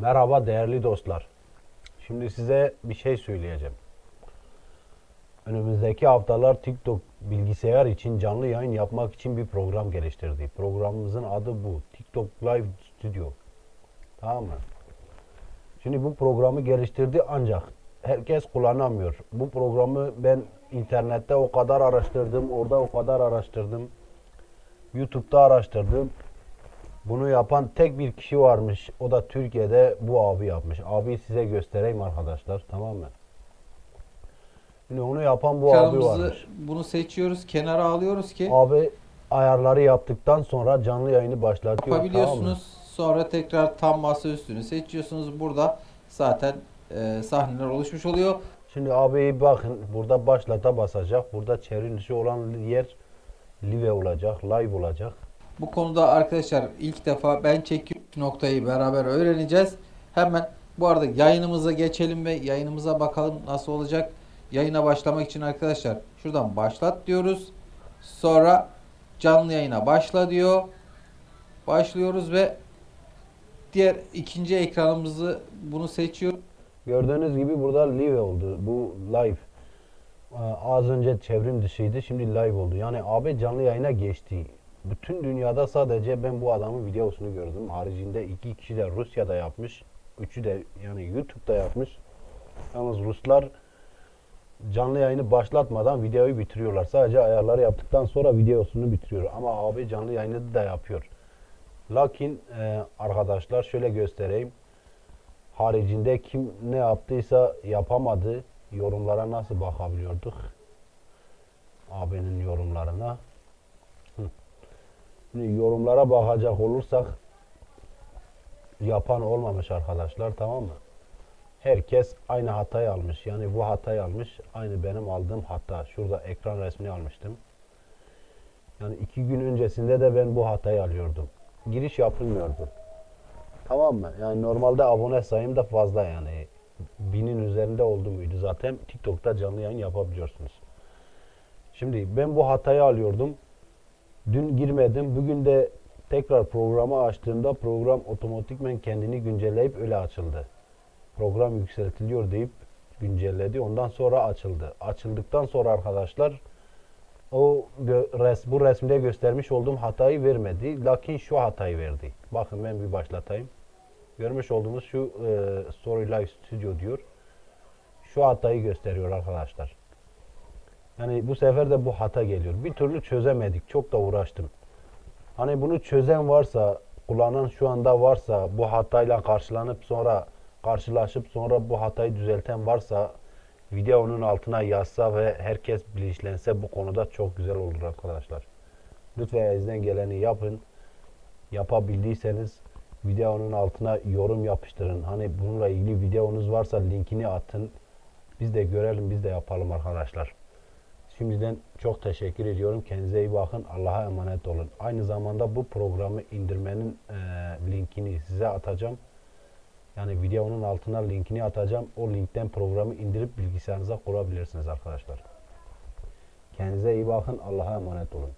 Merhaba değerli dostlar. Şimdi size bir şey söyleyeceğim. Önümüzdeki haftalar TikTok bilgisayar için canlı yayın yapmak için bir program geliştirdi. Programımızın adı bu. TikTok Live Studio. Tamam mı? Şimdi bu programı geliştirdi ancak herkes kullanamıyor. Bu programı ben internette o kadar araştırdım, orada o kadar araştırdım. YouTube'da araştırdım. Bunu yapan tek bir kişi varmış. O da Türkiye'de bu abi yapmış. Abi size göstereyim arkadaşlar. Tamam mı? Şimdi onu yapan bu abi varmış. bunu seçiyoruz. Kenara alıyoruz ki Abi ayarları yaptıktan sonra canlı yayını başlatıyor. Tamam mı? yapabiliyorsunuz. Sonra tekrar tam masa üstünü seçiyorsunuz. Burada zaten e, sahneler oluşmuş oluyor. Şimdi abi bakın burada başlata basacak. Burada çevrim dışı olan yer live olacak, live olacak. Bu konuda arkadaşlar ilk defa ben çekiyorum noktayı beraber öğreneceğiz. Hemen bu arada yayınımıza geçelim ve yayınımıza bakalım nasıl olacak. Yayına başlamak için arkadaşlar şuradan başlat diyoruz. Sonra canlı yayına başla diyor. Başlıyoruz ve diğer ikinci ekranımızı bunu seçiyoruz. Gördüğünüz gibi burada live oldu. Bu live. Ee, Az önce çevrim dışıydı. Şimdi live oldu. Yani abi canlı yayına geçti. Bütün dünyada sadece ben bu adamın videosunu gördüm. Haricinde iki kişi de Rusya'da yapmış. Üçü de yani YouTube'da yapmış. Yalnız Ruslar canlı yayını başlatmadan videoyu bitiriyorlar. Sadece ayarları yaptıktan sonra videosunu bitiriyor. Ama abi canlı yayını da yapıyor. Lakin e, arkadaşlar şöyle göstereyim haricinde kim ne yaptıysa yapamadı. Yorumlara nasıl bakabiliyorduk? Abinin yorumlarına. Şimdi yorumlara bakacak olursak yapan olmamış arkadaşlar tamam mı? Herkes aynı hatayı almış. Yani bu hatayı almış. Aynı benim aldığım hata. Şurada ekran resmini almıştım. Yani iki gün öncesinde de ben bu hatayı alıyordum. Giriş yapılmıyordu. Tamam mı? Yani normalde abone sayım da fazla yani. Binin üzerinde oldu muydu zaten TikTok'ta canlı yayın yapabiliyorsunuz. Şimdi ben bu hatayı alıyordum. Dün girmedim. Bugün de tekrar programı açtığımda program otomatikmen kendini güncelleyip öyle açıldı. Program yükseltiliyor deyip güncelledi. Ondan sonra açıldı. Açıldıktan sonra arkadaşlar o res, bu resimde göstermiş olduğum hatayı vermedi. Lakin şu hatayı verdi. Bakın ben bir başlatayım. Görmüş olduğumuz şu e, Story Live Studio diyor. Şu hatayı gösteriyor arkadaşlar. Yani bu sefer de bu hata geliyor. Bir türlü çözemedik. Çok da uğraştım. Hani bunu çözen varsa, kullanan şu anda varsa, bu hatayla karşılanıp sonra karşılaşıp sonra bu hatayı düzelten varsa videonun altına yazsa ve herkes bilinçlense bu konuda çok güzel olur arkadaşlar. Lütfen elinizden geleni yapın. Yapabildiyseniz videonun altına yorum yapıştırın. Hani bununla ilgili videonuz varsa linkini atın. Biz de görelim, biz de yapalım arkadaşlar. Şimdiden çok teşekkür ediyorum. Kendinize iyi bakın. Allah'a emanet olun. Aynı zamanda bu programı indirmenin eee, linkini size atacağım. Yani videonun altına linkini atacağım. O linkten programı indirip bilgisayarınıza kurabilirsiniz arkadaşlar. Kendinize iyi bakın. Allah'a emanet olun.